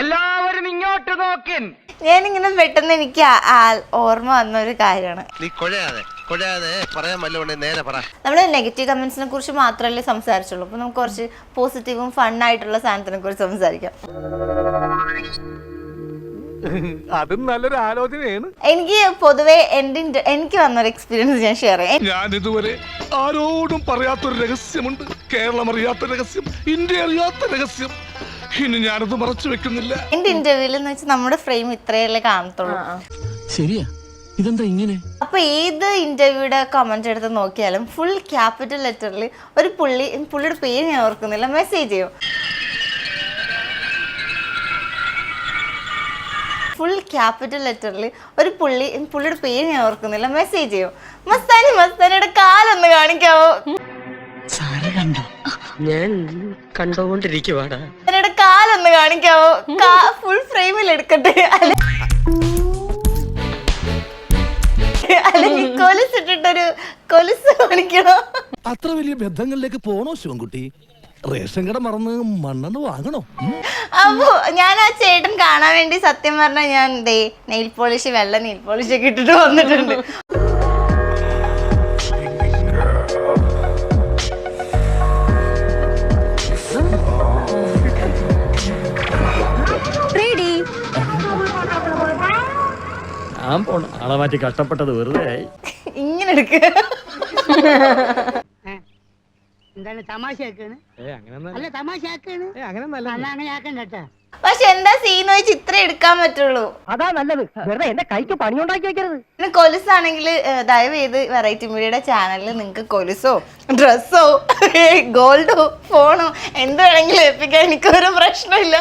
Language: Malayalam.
എല്ലാവരും ഇങ്ങോട്ട് നോക്കിൻ. ഞാനിങ്ങനെ പെട്ടെന്ന് എനിക്ക് ഓർമ്മ വന്ന ഒരു കാര്യമാണ്. നീ കൊഴയാതെ കൊഴയാതെ പറയാൻ വല്ലതുകൊണ്ട് നേരെ പറ. നമ്മൾ നെഗറ്റീവ് കമന്റ്സിനെ കുറിച്ച് മാത്രമല്ലേ സംസാരിച്ചുള്ളൂ. അപ്പൊ നമുക്ക് കുറച്ച് പോസിറ്റീവും ഫണ്ണായിട്ടുള്ള സാധനത്തിനെ കുറിച്ച് സംസാരിക്കാം. അതും നല്ലൊരു ആലോചനയാണ്. എനിക്ക് പൊതുവേ എന്റെ എനിക്ക് വന്നൊരു എക്സ്പീരിയൻസ് ഞാൻ ഷെയർ ചെയ്യാം. ഞാൻ ഇതുവരെ ആരോടും പറയാത്തൊരു രഹസ്യമുണ്ട്. കേരളം അറിയാത്ത രഹസ്യം ഇന്ത്യ അറിയാത്ത രഹസ്യം. ഇനി ഞാനത് മറച്ചു വെക്കുന്നില്ല. എന്റെ ഇന്റർവ്യൂവിൽ എന്ന് വെച്ചാൽ നമ്മുടെ ഫ്രെയിം ഇത്രയല്ലേ കാണത്തുള്ളൂ. ശരിയാ? ഇതെന്താ ഇങ്ങനെ? അപ്പൊ ഏത് ഇന്റർവ്യൂടെ കമന്റ് എടുത്ത് നോക്കിയാലും ഫുൾ ക്യാപിറ്റൽ ലെറ്ററിൽ ഒരു പുള്ളി പുള്ളിയുടെ പേര് ഞാൻ ഓർക്കുന്നില്ല. മെസ്സേജ് ചെയ്യും. ഫുൾ ക്യാപിറ്റൽ ലെറ്ററിൽ ഒരു പുള്ളി പുള്ളിയുടെ പേര് ഞാൻ ഓർക്കുന്നില്ല. മെസ്സേജ് ചെയ്യും. മസ്താനി മസ്താനിയുടെ കാലൊന്ന് കാണിക്കാവോ? ഞാൻ കണ്ടോണ്ടിരിക്കുവാടാ. കാണിക്കാവോ? ഫുൾ ഫ്രെയിമിൽ എടുക്കട്ടെ. അല്ലെ അല്ലെങ്കിൽ കൊലുസ് ഇട്ടിട്ടൊരു കൊലുസ് കാണിക്കണോ? അത്ര വലിയ ബന്ധങ്ങളിലേക്ക് പോണോ ശിവൻകുട്ടി? റേഷൻ കട മറന്ന് മണ്ണെണ്ണ വാങ്ങണോ? അപ്പോ ഞാൻ ആ ചേട്ടൻ കാണാൻ വേണ്ടി സത്യം പറഞ്ഞ ഞാൻ ദേ നെയിൽ പോളിഷ് വെള്ള നെയിൽ പോളിഷ് ഒക്കെ ഇട്ടിട്ട് വന്നിട്ടുണ്ട്. ഞാൻ പോണ. ആളെ മാറ്റി കഷ്ടപ്പെട്ടത് വെറുതെ ആയി. ഇങ്ങനെ എടുക്ക. എന്താണ് തമാശയാക്കാണ്? അല്ല തമാശയാക്കാണ്. അങ്ങനെ അല്ല അങ്ങനെ ആക്കണ്ട കേട്ടാ പക്ഷെ എന്താ സീൻ വെച്ച് ഇത്ര എടുക്കാൻ പറ്റുള്ളൂ? അതാ നല്ലത്. വെറുതെ എന്റെ കൈക്ക് പണിയുണ്ടാക്കി വെക്കരുത്. പിന്നെ കൊലുസാണെങ്കിൽ ദയവ് ചെയ്ത് വെറൈറ്റി മീഡിയയുടെ ചാനലിൽ നിങ്ങൾക്ക് കൊലുസോ ഡ്രസ്സോ ഗോൾഡോ ഫോണോ എന്ത് വേണമെങ്കിലും ഏൽപ്പിക്കാൻ എനിക്കൊരു പ്രശ്നമില്ല.